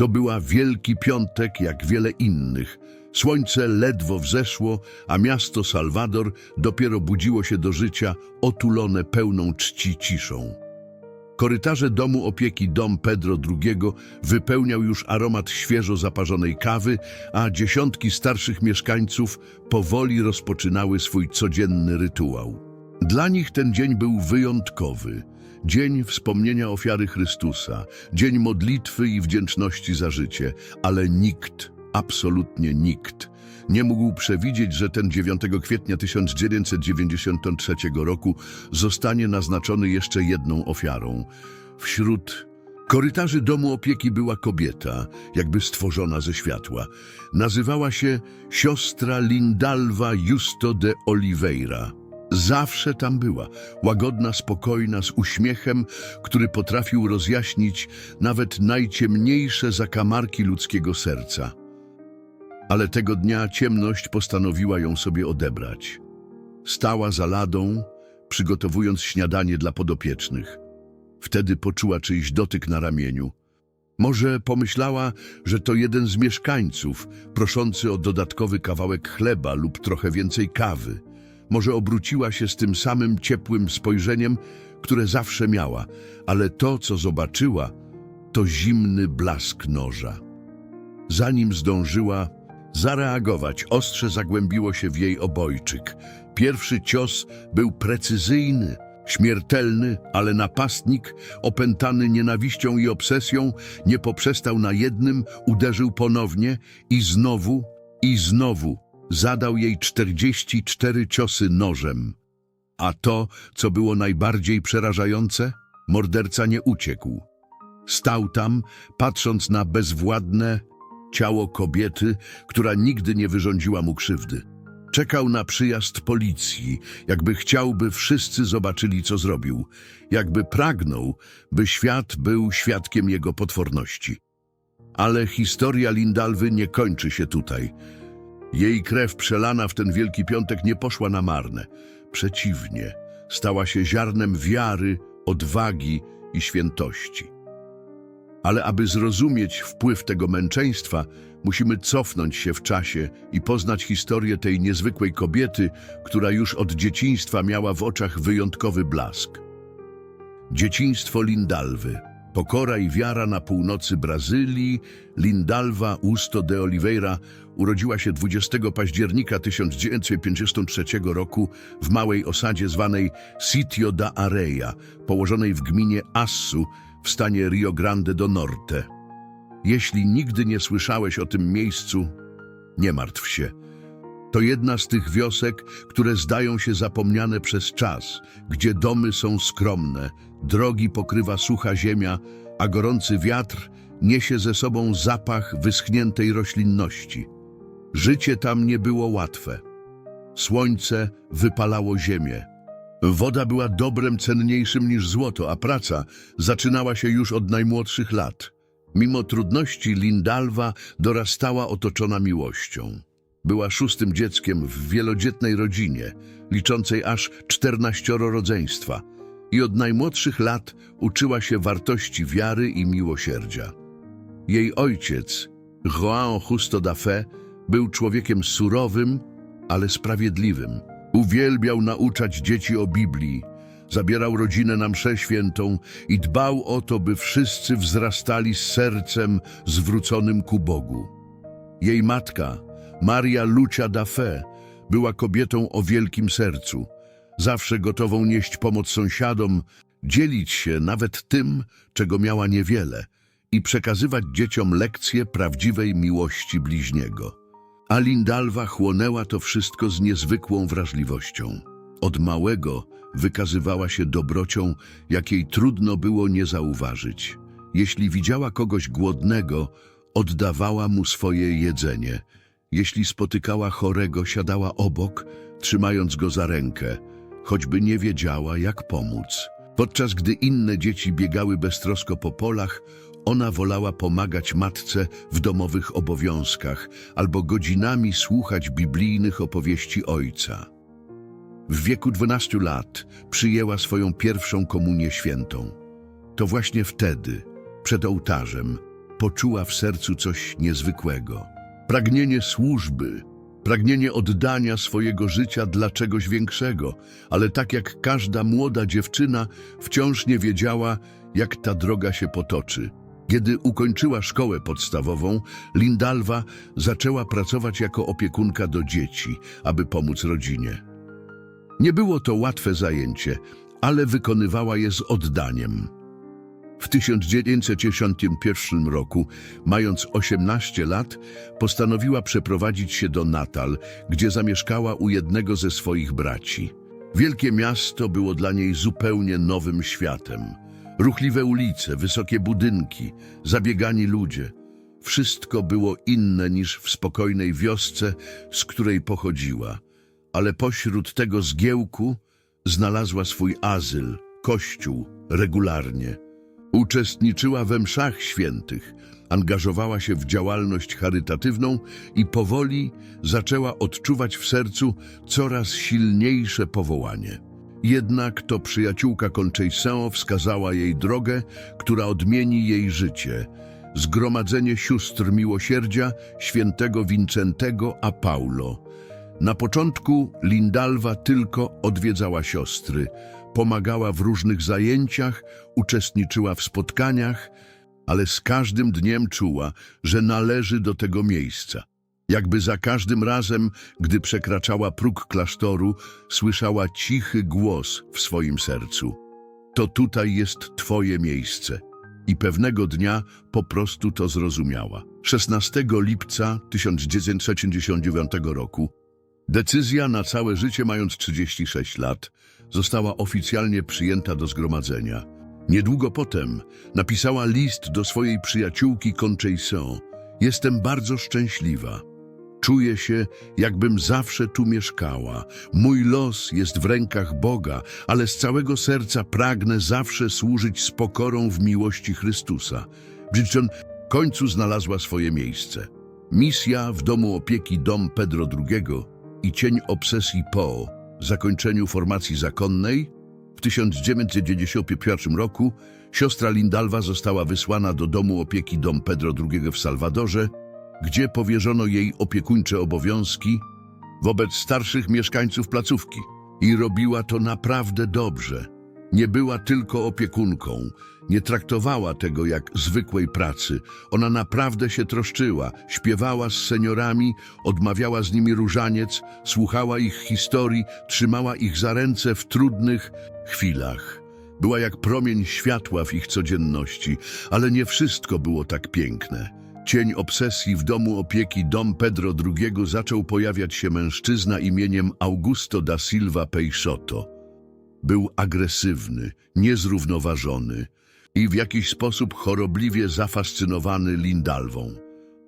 To była Wielki Piątek jak wiele innych. Słońce ledwo wzeszło, a miasto Salwador dopiero budziło się do życia, otulone pełną czci ciszą. Korytarze domu opieki Dom Pedro II wypełniał już aromat świeżo zaparzonej kawy, a dziesiątki starszych mieszkańców powoli rozpoczynały swój codzienny rytuał. Dla nich ten dzień był wyjątkowy. Dzień wspomnienia ofiary Chrystusa, dzień modlitwy i wdzięczności za życie, ale nikt, absolutnie nikt, nie mógł przewidzieć, że ten 9 kwietnia 1993 roku zostanie naznaczony jeszcze jedną ofiarą. Wśród korytarzy domu opieki była kobieta, jakby stworzona ze światła. Nazywała się siostra Lindalva Justo de Oliveira. Zawsze tam była, łagodna, spokojna, z uśmiechem, który potrafił rozjaśnić nawet najciemniejsze zakamarki ludzkiego serca. Ale tego dnia ciemność postanowiła ją sobie odebrać. Stała za ladą, przygotowując śniadanie dla podopiecznych. Wtedy poczuła czyjś dotyk na ramieniu. Może pomyślała, że to jeden z mieszkańców, proszący o dodatkowy kawałek chleba lub trochę więcej kawy. Może obróciła się z tym samym ciepłym spojrzeniem, które zawsze miała, ale to, co zobaczyła, to zimny blask noża. Zanim zdążyła zareagować, ostrze zagłębiło się w jej obojczyk. Pierwszy cios był precyzyjny, śmiertelny, ale napastnik, opętany nienawiścią i obsesją, nie poprzestał na jednym, uderzył ponownie i znowu, i znowu zadał jej 44 ciosy nożem. A to, co było najbardziej przerażające, morderca nie uciekł. Stał tam, patrząc na bezwładne ciało kobiety, która nigdy nie wyrządziła mu krzywdy. Czekał na przyjazd policji, jakby chciał, by wszyscy zobaczyli, co zrobił, jakby pragnął, by świat był świadkiem jego potworności. Ale historia Lindalwy nie kończy się tutaj. Jej krew przelana w ten Wielki Piątek nie poszła na marne. Przeciwnie, stała się ziarnem wiary, odwagi i świętości. Ale aby zrozumieć wpływ tego męczeństwa, musimy cofnąć się w czasie i poznać historię tej niezwykłej kobiety, która już od dzieciństwa miała w oczach wyjątkowy blask. Dzieciństwo Lindalwy. Pokora i wiara na północy Brazylii, Lindalva Usto de Oliveira urodziła się 20 października 1953 roku w małej osadzie zwanej Sitio da Areia, położonej w gminie Assu w stanie Rio Grande do Norte. Jeśli nigdy nie słyszałeś o tym miejscu, nie martw się. To jedna z tych wiosek, które zdają się zapomniane przez czas, gdzie domy są skromne, drogi pokrywa sucha ziemia, a gorący wiatr niesie ze sobą zapach wyschniętej roślinności. Życie tam nie było łatwe. Słońce wypalało ziemię. Woda była dobrem cenniejszym niż złoto, a praca zaczynała się już od najmłodszych lat. Mimo trudności Lindalwa dorastała otoczona miłością. Była szóstym dzieckiem w wielodzietnej rodzinie, liczącej aż czternaścioro rodzeństwa i od najmłodszych lat uczyła się wartości wiary i miłosierdzia. Jej ojciec, João Justo da Fé, był człowiekiem surowym, ale sprawiedliwym. Uwielbiał nauczać dzieci o Biblii, zabierał rodzinę na mszę świętą i dbał o to, by wszyscy wzrastali z sercem zwróconym ku Bogu. Jej matka, Maria Lucia da Fe, była kobietą o wielkim sercu, zawsze gotową nieść pomoc sąsiadom, dzielić się nawet tym, czego miała niewiele i przekazywać dzieciom lekcje prawdziwej miłości bliźniego. A Lindalwa chłonęła to wszystko z niezwykłą wrażliwością. Od małego wykazywała się dobrocią, jakiej trudno było nie zauważyć. Jeśli widziała kogoś głodnego, oddawała mu swoje jedzenie. Jeśli spotykała chorego, siadała obok, trzymając go za rękę, choćby nie wiedziała, jak pomóc. Podczas gdy inne dzieci biegały beztrosko po polach, ona wolała pomagać matce w domowych obowiązkach albo godzinami słuchać biblijnych opowieści ojca. W wieku 12 lat przyjęła swoją pierwszą komunię świętą. To właśnie wtedy, przed ołtarzem, poczuła w sercu coś niezwykłego. Pragnienie służby, pragnienie oddania swojego życia dla czegoś większego, ale tak jak każda młoda dziewczyna, wciąż nie wiedziała, jak ta droga się potoczy. Kiedy ukończyła szkołę podstawową, Lindalwa zaczęła pracować jako opiekunka do dzieci, aby pomóc rodzinie. Nie było to łatwe zajęcie, ale wykonywała je z oddaniem. W 1961 roku, mając 18 lat, postanowiła przeprowadzić się do Natal, gdzie zamieszkała u jednego ze swoich braci. Wielkie miasto było dla niej zupełnie nowym światem. Ruchliwe ulice, wysokie budynki, zabiegani ludzie. Wszystko było inne niż w spokojnej wiosce, z której pochodziła. Ale pośród tego zgiełku znalazła swój azyl, kościół, regularnie. Uczestniczyła we mszach świętych, angażowała się w działalność charytatywną i powoli zaczęła odczuwać w sercu coraz silniejsze powołanie. Jednak to przyjaciółka Conceição wskazała jej drogę, która odmieni jej życie. Zgromadzenie sióstr miłosierdzia świętego Wincentego a Paulo. Na początku Lindalwa tylko odwiedzała siostry, pomagała w różnych zajęciach, uczestniczyła w spotkaniach, ale z każdym dniem czuła, że należy do tego miejsca. Jakby za każdym razem, gdy przekraczała próg klasztoru, słyszała cichy głos w swoim sercu. To tutaj jest Twoje miejsce. I pewnego dnia po prostu to zrozumiała. 16 lipca 1969 roku Decyzja na całe życie, mając 36 lat, została oficjalnie przyjęta do zgromadzenia. Niedługo potem napisała list do swojej przyjaciółki Conceição. Jestem bardzo szczęśliwa. Czuję się, jakbym zawsze tu mieszkała. Mój los jest w rękach Boga, ale z całego serca pragnę zawsze służyć z pokorą w miłości Chrystusa. Bridgeton w końcu znalazła swoje miejsce. Misja w domu opieki Dom Pedro II i cień obsesji po zakończeniu formacji zakonnej w 1991 roku siostra Lindalwa została wysłana do domu opieki Dom Pedro II w Salwadorze, gdzie powierzono jej opiekuńcze obowiązki wobec starszych mieszkańców placówki. I robiła to naprawdę dobrze. Nie była tylko opiekunką, nie traktowała tego jak zwykłej pracy. Ona naprawdę się troszczyła, śpiewała z seniorami, odmawiała z nimi różaniec, słuchała ich historii, trzymała ich za ręce w trudnych chwilach. Była jak promień światła w ich codzienności, ale nie wszystko było tak piękne. Cień obsesji w domu opieki Dom Pedro II zaczął pojawiać się mężczyzna imieniem Augusto da Silva Peixoto. Był agresywny, niezrównoważony i w jakiś sposób chorobliwie zafascynowany Lindalwą.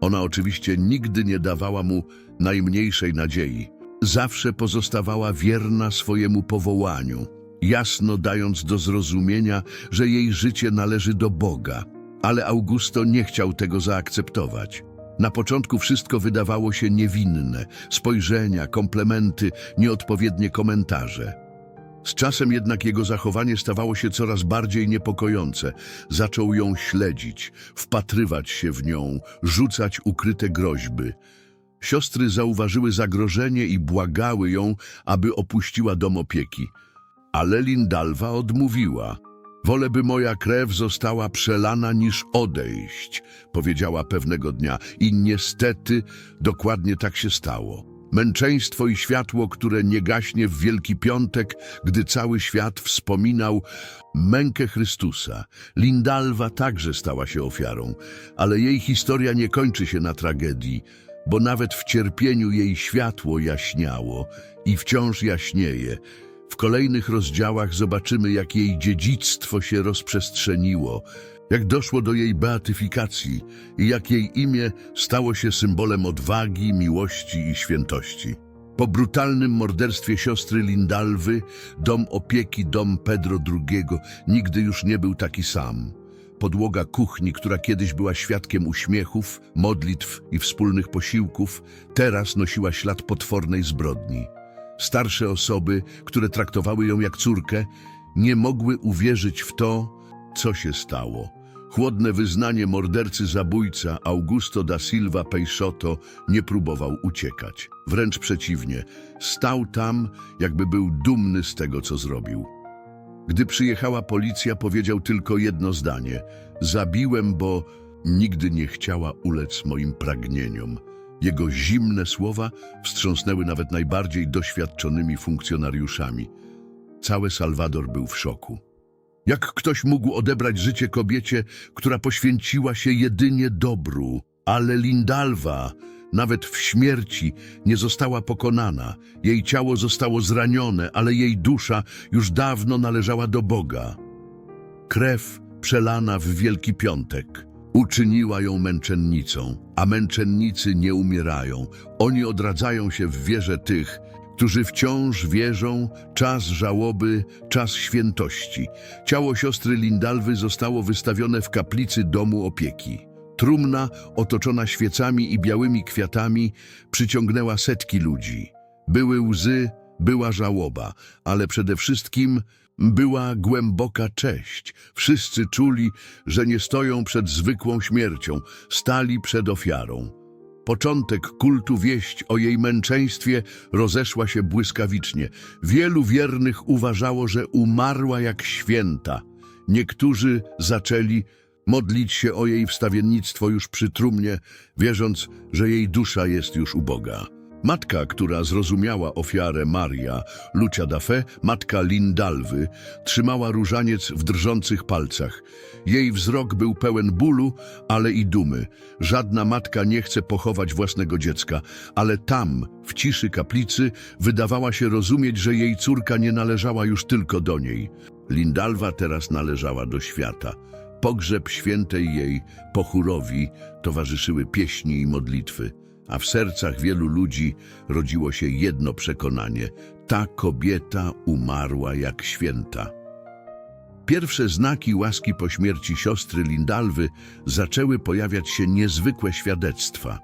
Ona oczywiście nigdy nie dawała mu najmniejszej nadziei. Zawsze pozostawała wierna swojemu powołaniu, jasno dając do zrozumienia, że jej życie należy do Boga. Ale Augusto nie chciał tego zaakceptować. Na początku wszystko wydawało się niewinne. Spojrzenia, komplementy, nieodpowiednie komentarze. Z czasem jednak jego zachowanie stawało się coraz bardziej niepokojące. Zaczął ją śledzić, wpatrywać się w nią, rzucać ukryte groźby. Siostry zauważyły zagrożenie i błagały ją, aby opuściła dom opieki. Ale Lindalwa odmówiła. Wolę, by moja krew została przelana niż odejść, powiedziała pewnego dnia. I niestety dokładnie tak się stało. Męczeństwo i światło, które nie gaśnie w Wielki Piątek, gdy cały świat wspominał mękę Chrystusa. Lindalwa także stała się ofiarą, ale jej historia nie kończy się na tragedii, bo nawet w cierpieniu jej światło jaśniało i wciąż jaśnieje. W kolejnych rozdziałach zobaczymy, jak jej dziedzictwo się rozprzestrzeniło, jak doszło do jej beatyfikacji i jak jej imię stało się symbolem odwagi, miłości i świętości. Po brutalnym morderstwie siostry Lindalwy, dom opieki dom Pedro II nigdy już nie był taki sam. Podłoga kuchni, która kiedyś była świadkiem uśmiechów, modlitw i wspólnych posiłków, teraz nosiła ślad potwornej zbrodni. Starsze osoby, które traktowały ją jak córkę, nie mogły uwierzyć w to, co się stało. Chłodne wyznanie mordercy zabójca Augusto da Silva Peixoto nie próbował uciekać. Wręcz przeciwnie, stał tam, jakby był dumny z tego, co zrobił. Gdy przyjechała policja, powiedział tylko jedno zdanie: Zabiłem, bo nigdy nie chciała ulec moim pragnieniom. Jego zimne słowa wstrząsnęły nawet najbardziej doświadczonymi funkcjonariuszami. Cały Salwador był w szoku. Jak ktoś mógł odebrać życie kobiecie, która poświęciła się jedynie dobru? Ale Lindalwa, nawet w śmierci, nie została pokonana. Jej ciało zostało zranione, ale jej dusza już dawno należała do Boga. Krew przelana w Wielki Piątek uczyniła ją męczennicą, a męczennicy nie umierają. Oni odradzają się w wierze tych, którzy wciąż wierzą, czas żałoby, czas świętości. Ciało siostry Lindalwy zostało wystawione w kaplicy domu opieki. Trumna, otoczona świecami i białymi kwiatami, przyciągnęła setki ludzi. Były łzy, była żałoba, ale przede wszystkim była głęboka cześć. Wszyscy czuli, że nie stoją przed zwykłą śmiercią, stali przed ofiarą. Początek kultu wieść o jej męczeństwie rozeszła się błyskawicznie. Wielu wiernych uważało, że umarła jak święta. Niektórzy zaczęli modlić się o jej wstawiennictwo już przy trumnie, wierząc, że jej dusza jest już u Boga. Matka, która zrozumiała ofiarę Maria, Lucia da Fe, matka Lindalwy, trzymała różaniec w drżących palcach. Jej wzrok był pełen bólu, ale i dumy. Żadna matka nie chce pochować własnego dziecka, ale tam, w ciszy kaplicy, wydawała się rozumieć, że jej córka nie należała już tylko do niej. Lindalwa teraz należała do świata. Pogrzeb świętej jej pochórowi towarzyszyły pieśni i modlitwy, a w sercach wielu ludzi rodziło się jedno przekonanie: ta kobieta umarła jak święta. Pierwsze znaki łaski po śmierci siostry Lindalwy zaczęły pojawiać się niezwykłe świadectwa.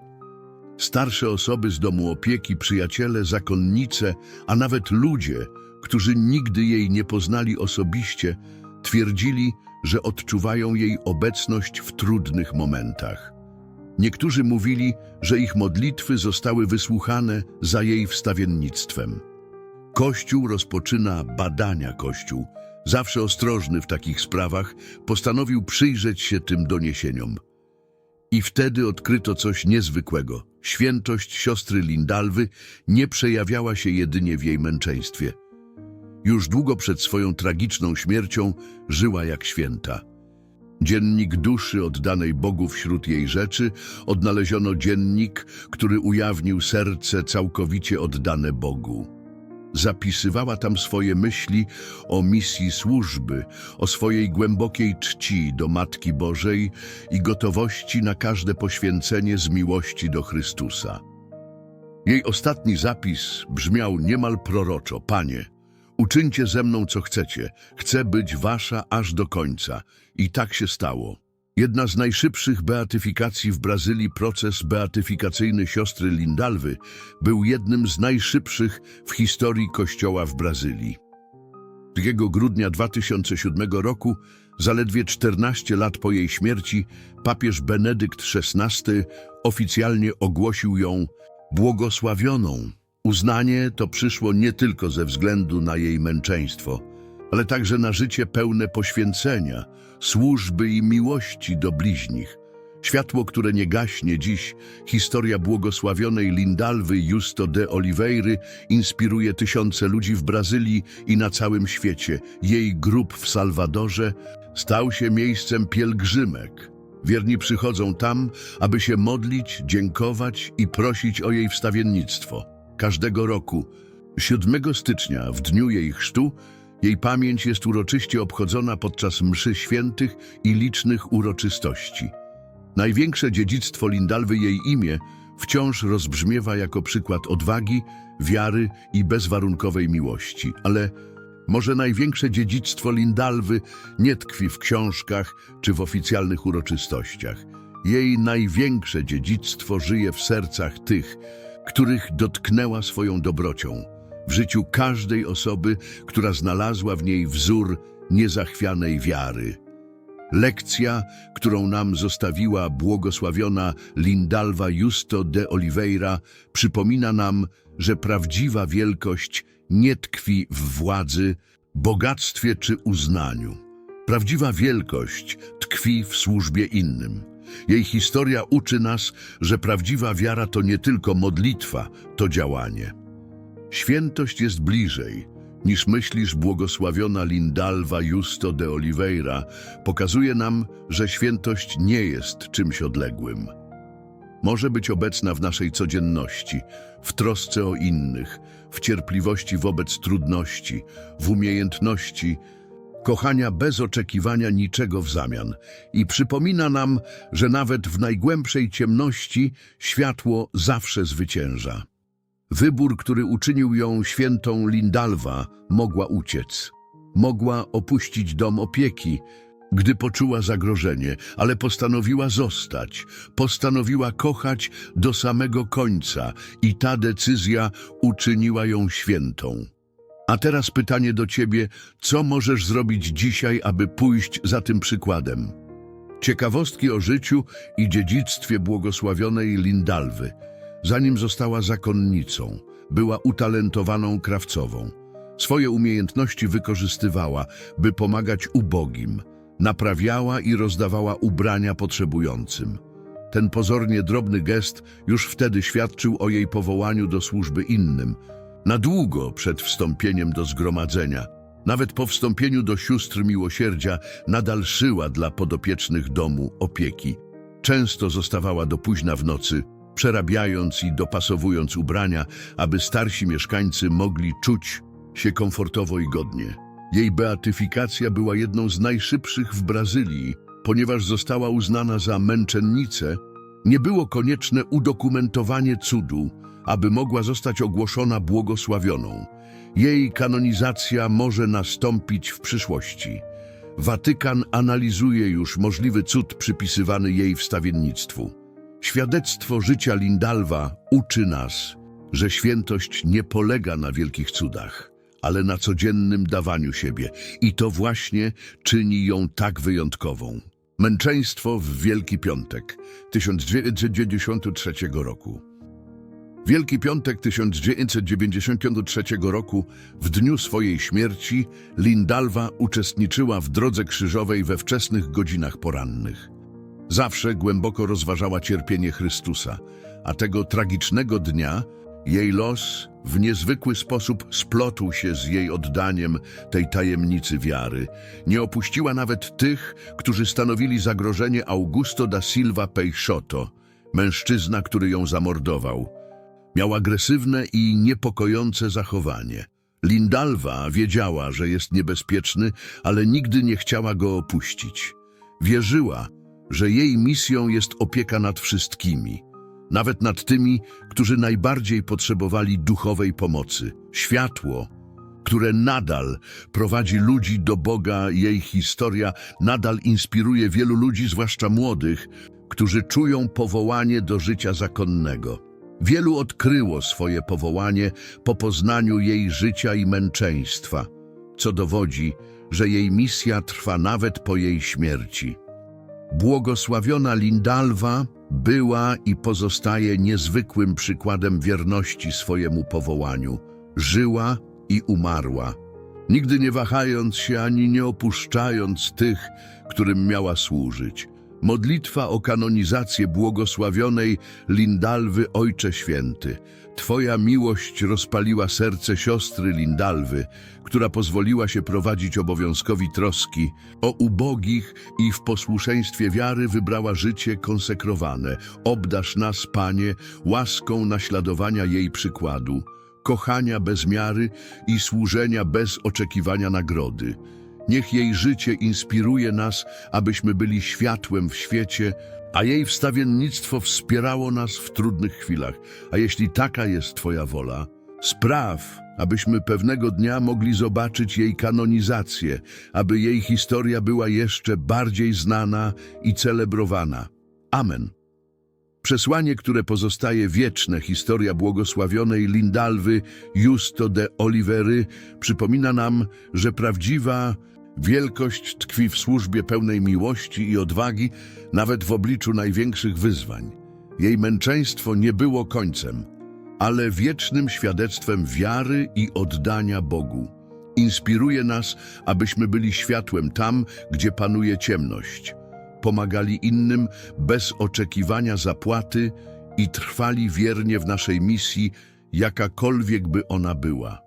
Starsze osoby z domu opieki, przyjaciele, zakonnice, a nawet ludzie, którzy nigdy jej nie poznali osobiście, twierdzili, że odczuwają jej obecność w trudnych momentach. Niektórzy mówili, że ich modlitwy zostały wysłuchane za jej wstawiennictwem. Kościół rozpoczyna badania Kościół. Zawsze ostrożny w takich sprawach, postanowił przyjrzeć się tym doniesieniom. I wtedy odkryto coś niezwykłego. Świętość siostry Lindalwy nie przejawiała się jedynie w jej męczeństwie. Już długo przed swoją tragiczną śmiercią żyła jak święta. Dziennik duszy oddanej Bogu wśród jej rzeczy odnaleziono dziennik, który ujawnił serce całkowicie oddane Bogu. Zapisywała tam swoje myśli o misji służby, o swojej głębokiej czci do Matki Bożej i gotowości na każde poświęcenie z miłości do Chrystusa. Jej ostatni zapis brzmiał niemal proroczo: Panie, uczyńcie ze mną co chcecie, chcę być wasza aż do końca. I tak się stało. Jedna z najszybszych beatyfikacji w Brazylii, proces beatyfikacyjny siostry Lindalwy, był jednym z najszybszych w historii Kościoła w Brazylii. 2 grudnia 2007 roku, zaledwie 14 lat po jej śmierci, papież Benedykt XVI oficjalnie ogłosił ją błogosławioną. Uznanie to przyszło nie tylko ze względu na jej męczeństwo, ale także na życie pełne poświęcenia, służby i miłości do bliźnich. Światło, które nie gaśnie dziś, historia błogosławionej Lindalwy Justo de Oliveiry inspiruje tysiące ludzi w Brazylii i na całym świecie. Jej grób w Salwadorze stał się miejscem pielgrzymek. Wierni przychodzą tam, aby się modlić, dziękować i prosić o jej wstawiennictwo. Każdego roku, 7 stycznia, w dniu jej chrztu, jej pamięć jest uroczyście obchodzona podczas mszy świętych i licznych uroczystości. Największe dziedzictwo Lindalwy, jej imię, wciąż rozbrzmiewa jako przykład odwagi, wiary i bezwarunkowej miłości. Ale może największe dziedzictwo Lindalwy nie tkwi w książkach czy w oficjalnych uroczystościach. Jej największe dziedzictwo żyje w sercach tych, których dotknęła swoją dobrocią w życiu każdej osoby, która znalazła w niej wzór niezachwianej wiary. Lekcja, którą nam zostawiła błogosławiona Lindalva Justo de Oliveira, przypomina nam, że prawdziwa wielkość nie tkwi w władzy, bogactwie czy uznaniu. Prawdziwa wielkość tkwi w służbie innym. Jej historia uczy nas, że prawdziwa wiara to nie tylko modlitwa, to działanie. Świętość jest bliżej, niż myślisz błogosławiona Lindalva Justo de Oliveira, pokazuje nam, że świętość nie jest czymś odległym. Może być obecna w naszej codzienności, w trosce o innych, w cierpliwości wobec trudności, w umiejętności kochania bez oczekiwania niczego w zamian i przypomina nam, że nawet w najgłębszej ciemności światło zawsze zwycięża. Wybór, który uczynił ją świętą Lindalwa, mogła uciec. Mogła opuścić dom opieki, gdy poczuła zagrożenie, ale postanowiła zostać, postanowiła kochać do samego końca i ta decyzja uczyniła ją świętą. A teraz pytanie do ciebie, co możesz zrobić dzisiaj, aby pójść za tym przykładem? Ciekawostki o życiu i dziedzictwie błogosławionej Lindalwy. Zanim została zakonnicą, była utalentowaną krawcową. Swoje umiejętności wykorzystywała, by pomagać ubogim. Naprawiała i rozdawała ubrania potrzebującym. Ten pozornie drobny gest już wtedy świadczył o jej powołaniu do służby innym. Na długo przed wstąpieniem do zgromadzenia, nawet po wstąpieniu do sióstr miłosierdzia, nadal szyła dla podopiecznych domu opieki. Często zostawała do późna w nocy, przerabiając i dopasowując ubrania, aby starsi mieszkańcy mogli czuć się komfortowo i godnie. Jej beatyfikacja była jedną z najszybszych w Brazylii, ponieważ została uznana za męczennicę, nie było konieczne udokumentowanie cudu, aby mogła zostać ogłoszona błogosławioną. Jej kanonizacja może nastąpić w przyszłości. Watykan analizuje już możliwy cud przypisywany jej wstawiennictwu. Świadectwo życia Lindalwa uczy nas, że świętość nie polega na wielkich cudach, ale na codziennym dawaniu siebie i to właśnie czyni ją tak wyjątkową. Męczeństwo w Wielki Piątek 1993 roku. Wielki Piątek 1993 roku, w dniu swojej śmierci, Lindalwa uczestniczyła w drodze krzyżowej we wczesnych godzinach porannych. Zawsze głęboko rozważała cierpienie Chrystusa, a tego tragicznego dnia jej los w niezwykły sposób splotł się z jej oddaniem tej tajemnicy wiary. Nie opuściła nawet tych, którzy stanowili zagrożenie Augusto da Silva Peixoto, mężczyzna, który ją zamordował. Miał agresywne i niepokojące zachowanie. Lindalwa wiedziała, że jest niebezpieczny, ale nigdy nie chciała go opuścić. Wierzyła, że jej misją jest opieka nad wszystkimi, nawet nad tymi, którzy najbardziej potrzebowali duchowej pomocy. Światło, które nadal prowadzi ludzi do Boga, jej historia nadal inspiruje wielu ludzi, zwłaszcza młodych, którzy czują powołanie do życia zakonnego. Wielu odkryło swoje powołanie po poznaniu jej życia i męczeństwa, co dowodzi, że jej misja trwa nawet po jej śmierci. Błogosławiona Lindalwa była i pozostaje niezwykłym przykładem wierności swojemu powołaniu. Żyła i umarła, nigdy nie wahając się ani nie opuszczając tych, którym miała służyć. Modlitwa o kanonizację błogosławionej Lindalwy Ojcze Święty. Twoja miłość rozpaliła serce siostry Lindalwy, która pozwoliła się prowadzić obowiązkowi troski o ubogich i w posłuszeństwie wiary wybrała życie konsekrowane. Obdasz nas, Panie, łaską naśladowania jej przykładu, kochania bez miary i służenia bez oczekiwania nagrody. Niech jej życie inspiruje nas, abyśmy byli światłem w świecie, a jej wstawiennictwo wspierało nas w trudnych chwilach. A jeśli taka jest Twoja wola, spraw, abyśmy pewnego dnia mogli zobaczyć jej kanonizację, aby jej historia była jeszcze bardziej znana i celebrowana. Amen. Przesłanie, które pozostaje wieczne, historia błogosławionej Lindalwy Justo de Olivery, przypomina nam, że prawdziwa Wielkość tkwi w służbie pełnej miłości i odwagi, nawet w obliczu największych wyzwań. Jej męczeństwo nie było końcem, ale wiecznym świadectwem wiary i oddania Bogu. Inspiruje nas, abyśmy byli światłem tam, gdzie panuje ciemność. Pomagali innym bez oczekiwania zapłaty i trwali wiernie w naszej misji, jakakolwiek by ona była.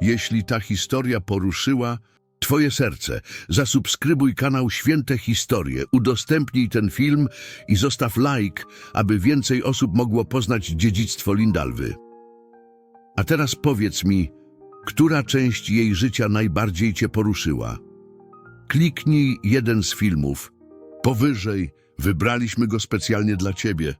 Jeśli ta historia poruszyła Twoje serce, zasubskrybuj kanał Święte Historie, udostępnij ten film i zostaw like, aby więcej osób mogło poznać dziedzictwo Lindalwy. A teraz powiedz mi, która część jej życia najbardziej Cię poruszyła? Kliknij jeden z filmów. Powyżej wybraliśmy go specjalnie dla Ciebie.